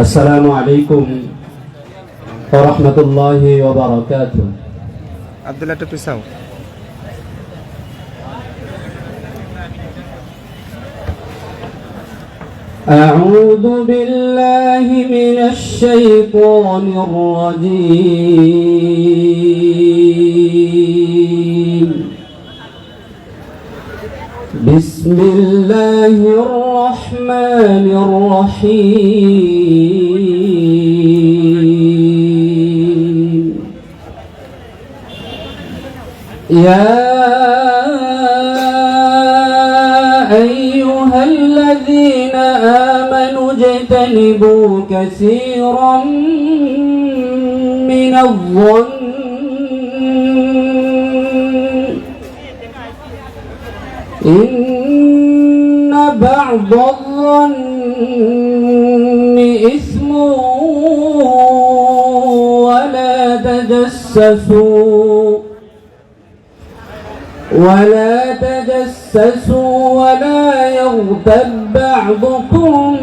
السلام عليكم ورحمة الله وبركاته عبد الله تبساو أعوذ بالله من الشيطان الرجيم بسم بسم الله الرحمن الرحيم. يا أيها الذين آمنوا اجتنبوا كثيرا من الظن. إن بعض الظن إثم ولا تجسسوا ولا تجسسوا ولا يغتب بعضكم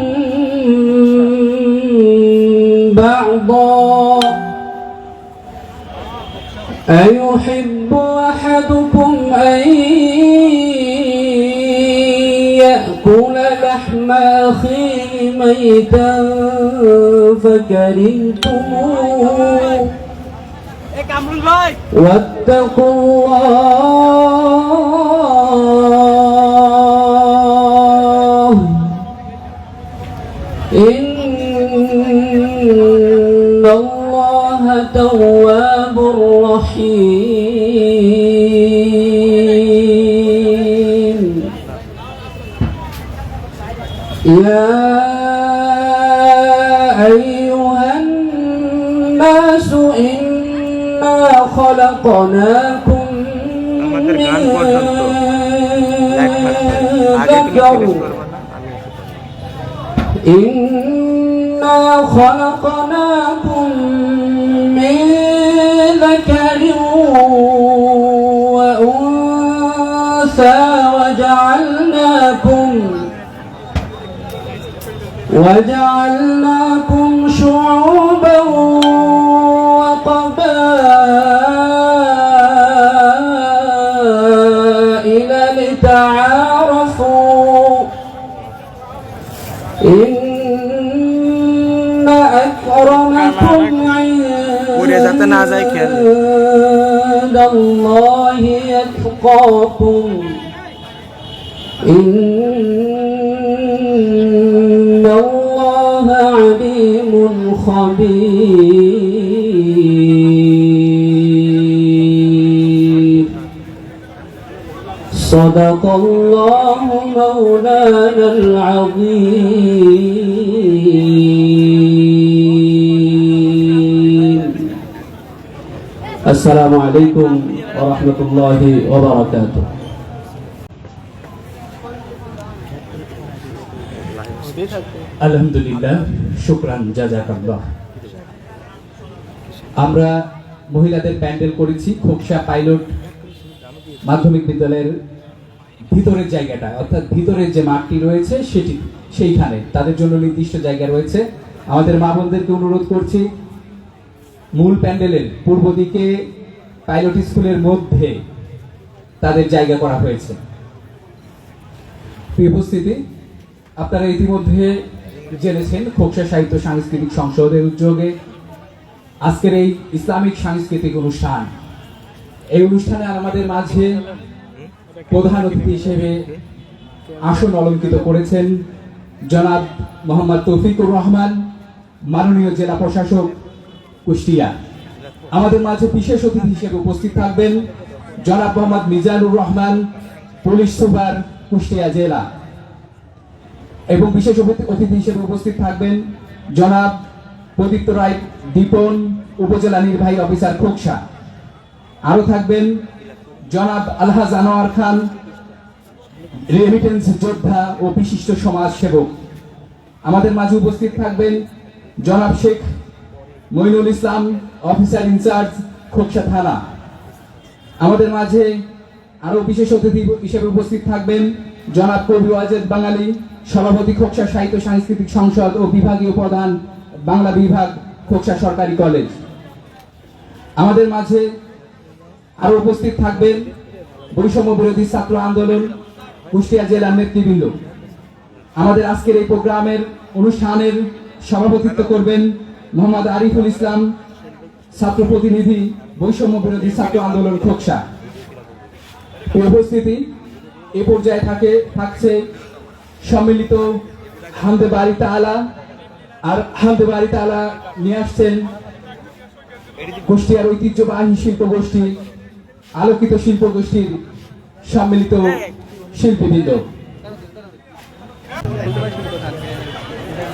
بعضا. أيحب أحدكم أن لحم أخيه ميتا فكرهتموه واتقوا الله خلقناكم আমাদের من গান পর্যন্ত লাইক থাকবে আগে তুমি ذكر ফিনিশ করবে না আমি إنا خلقناكم من ذكر وأنثى وجعلناكم وجعلناكم شعوبا না যায় খেয়াল। عند الله يتقاكم إن الله عليم خبير صدق الله مولانا العظيم আসসালামু আলাইকুম ওয়া রাহমাতুল্লাহি ওয়া বারাকাতুহু। আলহামদুলিল্লাহ, শুকরান, জাজাকাল্লাহ। আমরা মহিলাদের প্যান্ডেল করেছি, খোকসা পাইলট মাধ্যমিক বিদ্যালয়ের ভিতরের জায়গাটা, অর্থাৎ ভিতরের যে মাঠটি রয়েছে, সেটি সেইখানে। তাদের জন্য নির্দিষ্ট জায়গা রয়েছে। আমাদের মা বোনদেরকে অনুরোধ করছি মূল প্যান্ডেলের পূর্ব দিকে পাইলট স্কুলের মধ্যে তাদের জায়গা করা হয়েছে। উপস্থিতি, আপনারা ইতিমধ্যে জেনেছেন খোকসা সাহিত্য সাংস্কৃতিক সংসদের উদ্যোগে আজকের এই ইসলামিক সাংস্কৃতিক অনুষ্ঠান। এই অনুষ্ঠানে আমাদের মাঝে প্রধান অতিথি হিসেবে আসন অলঙ্কিত করেছেন জনাব মোহাম্মদ তৌফিকুর রহমান, মাননীয় জেলা প্রশাসক কুষ্টিয়া। আমাদের মাঝে বিশেষ অতিথি হিসেবে উপস্থিত থাকবেন জনাব মোহাম্মদ মিজানুর রহমান, পুলিশ সুপার, কুষ্টিয়া জেলা। এবং বিশেষ অতিথি- হিসেবে উপস্থিত থাকবেন জনাব প্রদীপ্ত রায় দীপন, উপজেলা নির্বাহী অফিসার খোকসা। আরও থাকবেন জনাব আলহাজ আনোয়ার খান রেমিটেন্স যোদ্ধা ও বিশিষ্ট সমাজ সেবক আমাদের মাঝে উপস্থিত থাকবেন জনাব Sheikh Moinul Islam, officer in charge, Khoksa থানা। আমাদের মাঝে আরও বিশেষ অতিথি হিসেবে উপস্থিত থাকবেন জনাব কবি ওয়াজেদ বাঙালি, সভাপতি খোকসা সাহিত্য সাংস্কৃতিক সংসদ ও বিভাগীয় প্রধান বাংলা বিভাগ, খোকসা সরকারি কলেজ। আমাদের মাঝে আরও উপস্থিত থাকবেন বৈষম্য বিরোধী ছাত্র আন্দোলন, কুষ্টিয়া জেলার নেতৃবৃন্দ। আমাদের আজকের এই প্রোগ্রামের অনুষ্ঠানের সভাপতিত্ব করবেন মোহাম্মদ আরিফুল ইসলাম, ছাত্র প্রতিনিধি, বৈষম্য বিরোধী ছাত্র আন্দোলন খোকসা। উপস্থিতি এ পর্যায়ে থাকে, থাকছে সম্মিলিত হামদে বাড়ি তালা আর হামদে বাড়ি তালা নিয়ে আসছেন কুষ্টিয়ার ঐতিহ্যবাহী শিল্প গোষ্ঠী, আলোকিত শিল্প গোষ্ঠীর সম্মিলিত শিল্পীবৃন্দ।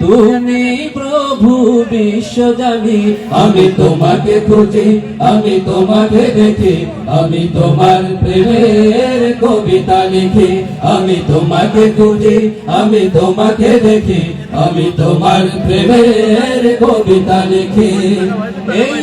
তুমি প্রভু বিশ্বজানি আমি তোমাকে খুঁজি, আমি তোমাকে দেখি। আমি তোমার প্রেমের কবিতা লিখি। আমি তোমাকে খুঁজি, আমি তোমাকে দেখি। আমি তোমার প্রেমের কবিতা লিখি। এই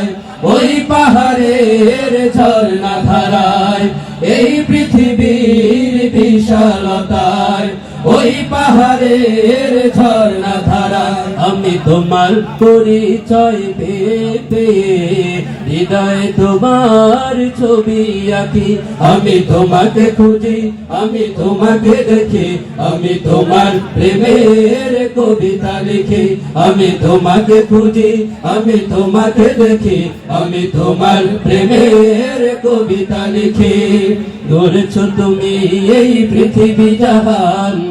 ওই পাহাড়ের ঝর্ণা ধারায় এই পৃথিবীর বিশালতায়। ওই পাহাড়ের ঝর্ণা ধারা আমি তোমার পরিচয় পেয়ে হৃদয় তোমার ছবি আঁকি। আমি তোমাকে খুঁজি, আমি তোমাকে দেখি। আমি তোমার প্রেমের কবিতা লিখি। আমি তোমাকে খুঁজি, আমি তোমাকে দেখি। আমি তোমার প্রেমের কবিতা লিখি। গড়েছ তুমি এই পৃথিবী জাহান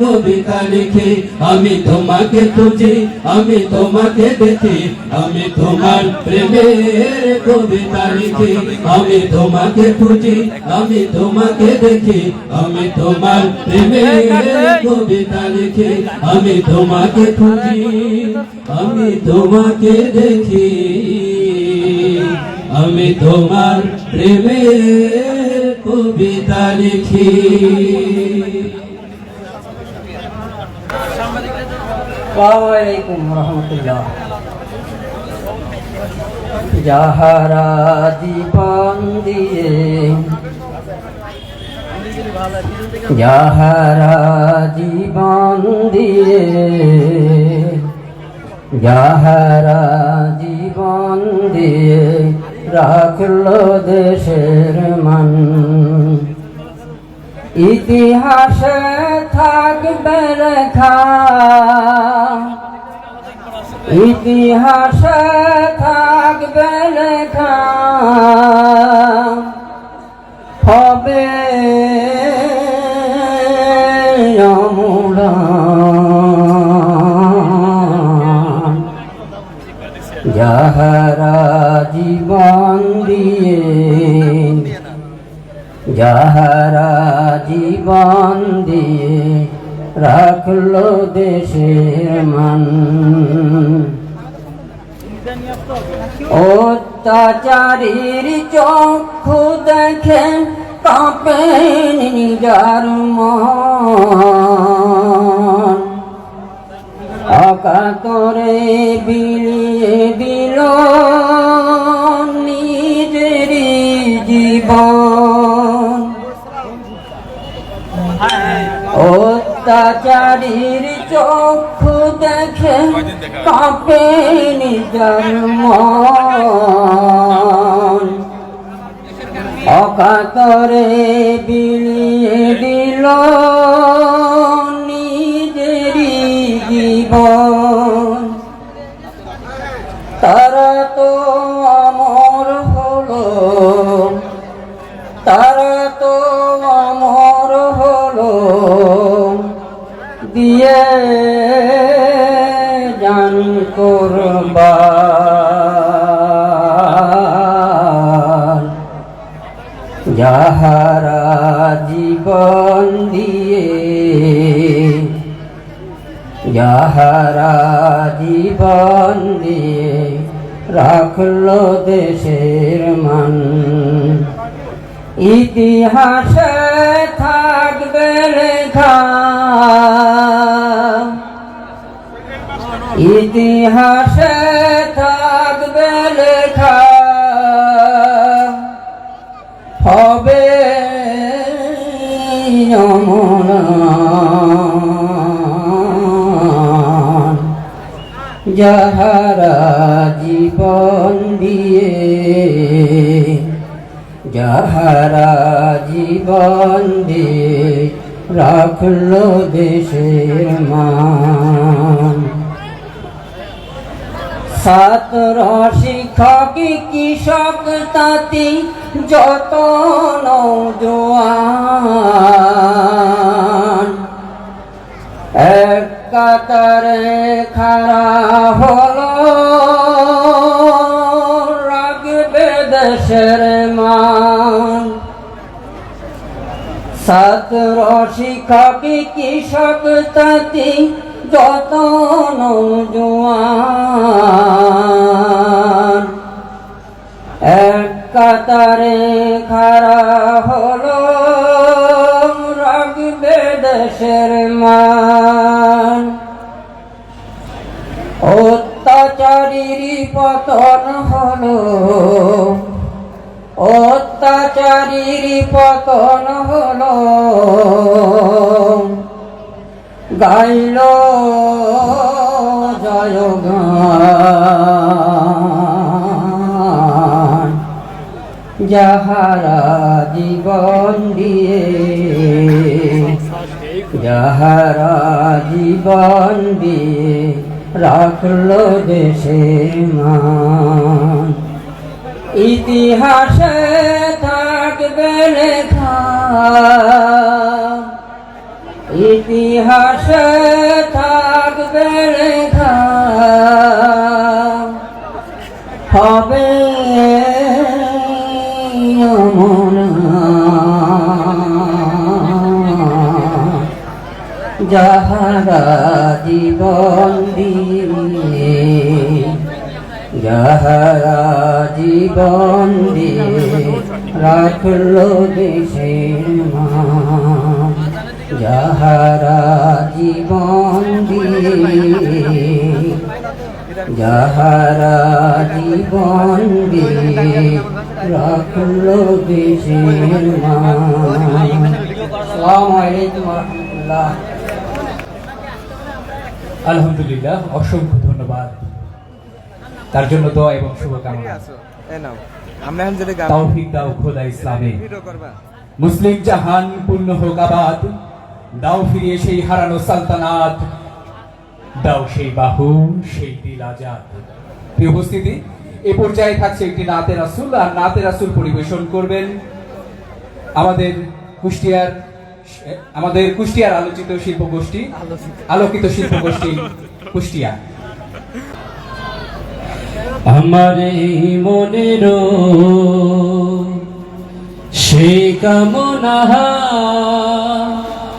কবিতা লিখি আমি তোমাকে খুঁজি, আমি তোমাকে দেখি, আমি তোমার প্রেমের কবিতা লিখি আমি তোমাকে খুঁজি, আমি তোমাকে দেখি, আমি তোমার প্রেমের কবিতা লিখি আমি তোমাকে খুঁজি, আমি তোমাকে দেখি, আমি তোমার প্রেমের কবিতা লিখি ওয়ালাইকুম রহমতুল্লাহ। যাহারা জীবন দিয়ে যাহারা জীবন দিয়ে যাহারা জীবন দিয়ে রাখল দেশের মান। ইতিহাসে থাকবে লেখা ইতিহাসে থাকবে লেখা হবে। যাহারা জীবন দিয়ে যাহারা জীবন দিয়ে রাখল দেশের মান। অত্যাচারীর চক্ষু দেখে কাঁপে নিজার মন। অত্যাচারীর চক্ষু দেখে কাঁপে নিজের অকাতরে বিলিয়ে দিল নিজেরই জীবন। জান করবার যাহারা জীবন দিয়ে যাহারা জীবন দিয়ে রাখল দেশের মান। ইতিহাসে থাকবে লেখা ইতিহাসে থাকবে লেখা। হবে যাহারা জীবন দিয়ে যাহারা জীবন দিয়ে রাখল দেশের মান। ছাত্র শিক্ষক কৃষক তাঁতি যত নৌজোয়ান এক কাতারে খাড়া হলো রাখবে দেশের মান। ছাত্র শিক্ষক কৃষক তাঁতি যত নৌজোয়ান এক কাতারে খাড়া হলো রাখবে দেশের মান। অত্যাচারীর পতন হলো, অত্যাচারীর পতন হলো। গাইল জয়গান যাহারা জীবন দিয়ে যাহারা জীবন দিয়ে রাখল দেশের মান। ইতিহাসে থাকবে লেখা ইতিহাসে থাকবে হবে যাহারা জীবন দিয়ে যাহারা জীবন দিয়ে রাখল দেশের মান। যাহারা জীবন দিয়ে যাহারা জীবন দিয়ে রাখল দেশের আলহামদুলিল্লাহ অসংখ্য ধন্যবাদ। তার জন্য দোয়া এবং শুভকামনা। এ নাও আমরা এখন যেটা তৌফিক দাও খোদা ইসলামে। মুসলিম জাহান পূর্ণ হোক আবাদ। দাও ফিরিয়ে সেই হারানো সালতানাত। দাও সেই বাহু, সেই দিল আজাদ। প্রিয় উপস্থিতি, এ পর্যায়ে থাকছে একটি নাতে রাসুল, আর নাতে রাসুল পরিবেশন করবেন আমাদের কুষ্টিয়ার আমাদের কুষ্টিয়ার আলোচিত শিল্প গোষ্ঠী আলোকিত শিল্প গোষ্ঠী কুষ্টিয়া। আমার এই মনের সে কামনা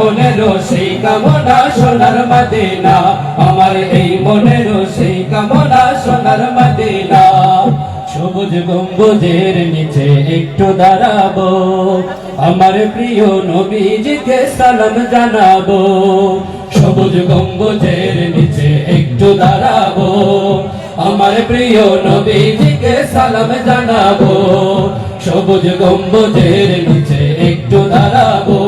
এই মনেরও সেই কামনা সোনার মদিনা আমার এই মনেরও সেই কামনা সোনার মদিনা সবুজ গম্বুজের নিচে একটু দাঁড়াবো। আমার প্রিয় নবীজিকে সালাম জানাব। সবুজ গম্বুজের নিচে একটু দাঁড়াবো। আমার প্রিয় নবীজিকে সালাম জানাব। সবুজ গম্বুজের নিচে একটু দাঁড়াবো।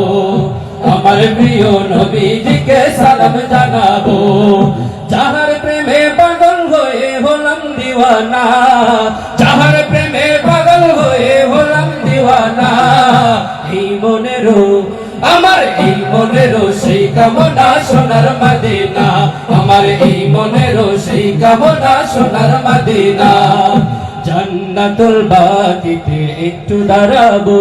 আমার প্রিয় নবীজিকে সালাম জানাব। যাহার প্রেমে পাগল হয়ে হলাম দিওয়ানা, যাহার প্রেমে পাগল হয়ে হলাম দিওয়ানা, এই মনেরও, আমার এই মনেরও সেই কামনা সোনার মদিনা, আমার এই মনেরও সেই কামনা সোনার মদিনা। জান্নাতুল বাকিতে একটু দাঁড়াবো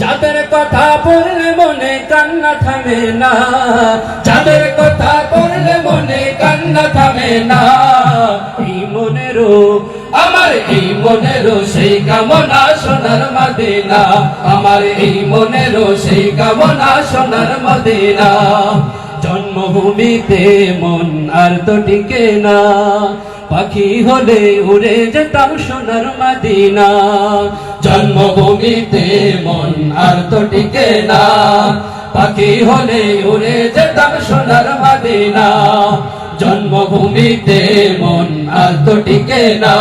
যাদের কথা বললে মনে কান্না থামে না। যাদের কথা বললে মনে কান্না থামে না। এই মনেরও আমার এই মনেরও সেই কামনা সোনার মদিনা। আমার এই মনেরও সেই কামনা সোনার মদিনা। জন্মভূমিতে মন আর তো টিকে না। পাখি হলে উড়ে যেতাম সোনার মদিনা। জন্মভূমিতে মন আর তো টিকে না। পাখি হলে উড়ে যেতাম সোনার মদিনা। জন্মভূমিতে মন আর তো টিকে না।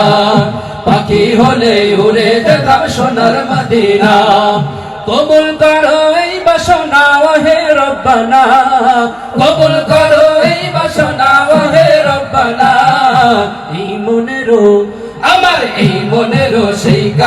পাখি হলে উড়ে যেতাম সোনার মদিনা। কবুল করো এই বাসনা, ওহে রব্বানা। কবুল করো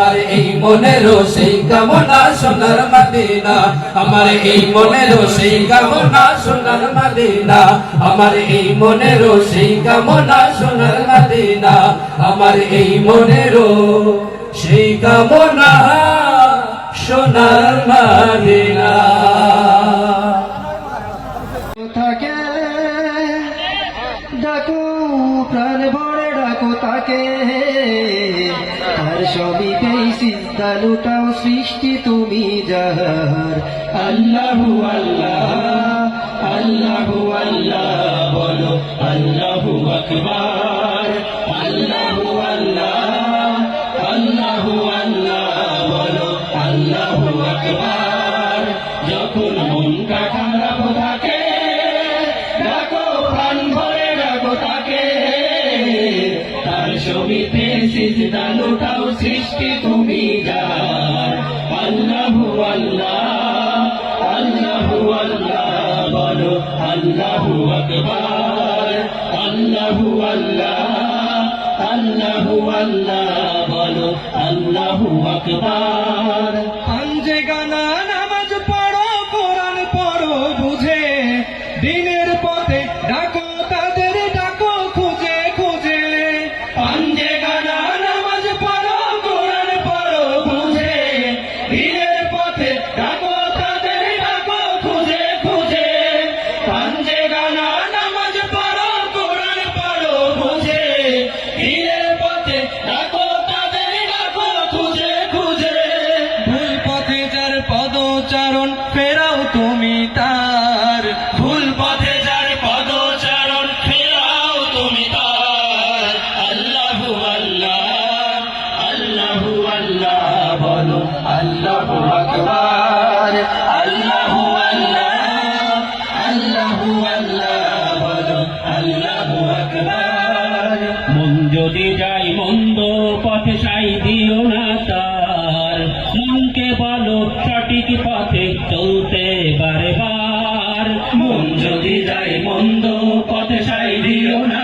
আমার এই মনেরও সেই কামনা সোনার মদিনা। আমার এই মনেরও সেই কামনা সোনার মদিনা। আমার এই মনেরও সেই কামনা সোনার মদিনা। আমার এই মনেরও সেই কামনা সোনার মদিনা। থাকে ডাকো, প্রাণ ডাকো তাকে। চিন্তা লুটাও সৃষ্টি তুমি যাহার। আল্লাহু আল্লাহ আল্লাহু আল্লাহ বলো আল্লাহু আকবার। আল্লাহু বলো আল্লাহু আকবার। সঠিক পথে চলতে বারে বার। মন যদি যায় মন্দ পথে সাই দিও না।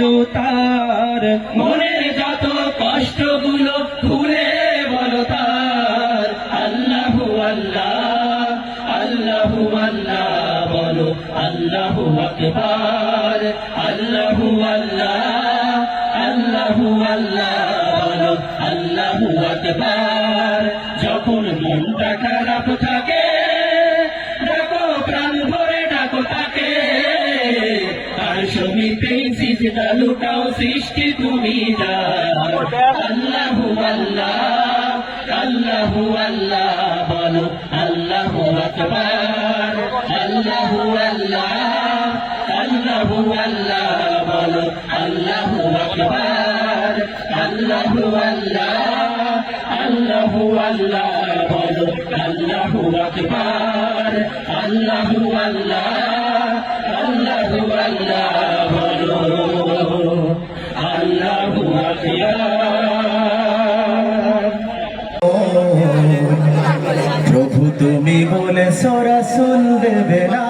বলো তার, মনের যত কষ্টগুলো খুলে বলো তার। আল্লাহ আল্লাহ আল্লাহ আল্লাহ বলো, আল্লাহ আকবার। আল্লাহ আল্লাহ আল্লাহ আল্লাহ বলো, আল্লাহ আকবার। যখন মনটা খারাপ থাকে আর সমিতে সিজদা লুটাও সৃষ্টি, তুমি আল্লাহু আল্লাহ আল্লাহু আল্লাহ বলো, আল্লাহু আকবার। আল্লাহু আল্লাহ আল্লাহু আল্লাহ বলো, আল্লাহু আকবার। আল্লাহু আল্লাহ আল্লাহু আল্লাহ বলো, আল্লাহু আকবার। আল্লাহু আল্লাহ প্রভু তুমি বলে সরাসুল দেবে না,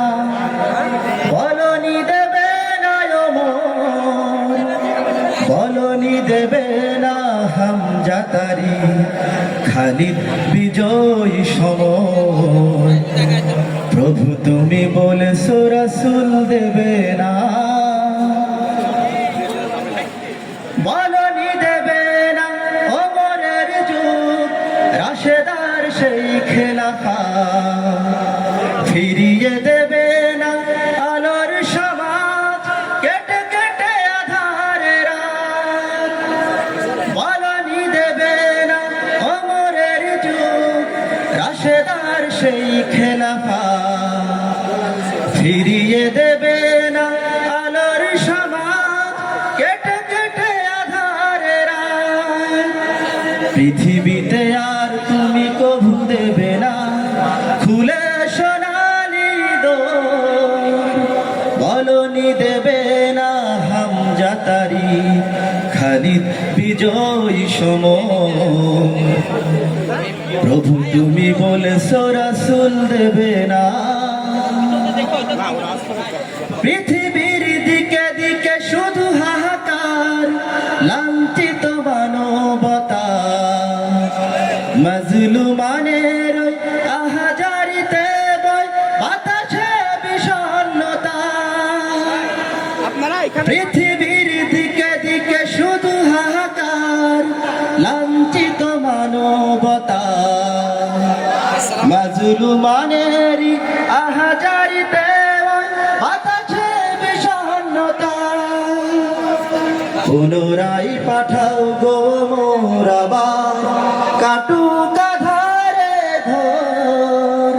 বলনি দেবে না বলনি দেবে না হামজাতারি খালিদ বিজয়ী সময় প্রভু তুমি বলে সরাসুল ফিরিয়ে দেবে না আলোর সমাজ। কেটে কেটে আধারে রাত বলনি দেবে না ওমরের যুগ। রাশেদার সেই খেলাফা। ফিরিয়ে দেবে না আলোর সমাজ। কেটে কেটে আধারে পৃথিবীতে জাতারি খালিদ বিজয় সম প্রভু তুমি বলে সরাসুল দেবে না। পৃথিবীর পুনরায় পাঠাও গো মোরাবা কাটু কাধারে ধর।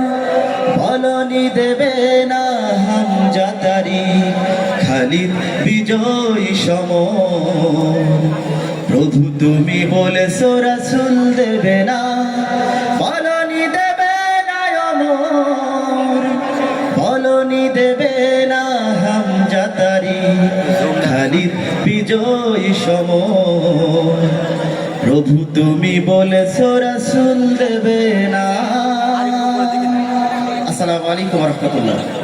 বলনি দেবে না হামজাতারি খালিদ বিজয় সম প্রভু তুমি বলে সোরাসুল দেবে না খালিদ বিজয় সম প্রভু তুমি বলে সোরাসুল দেবে না। আসসালামু আলাইকুম রহমতুল্লাহ।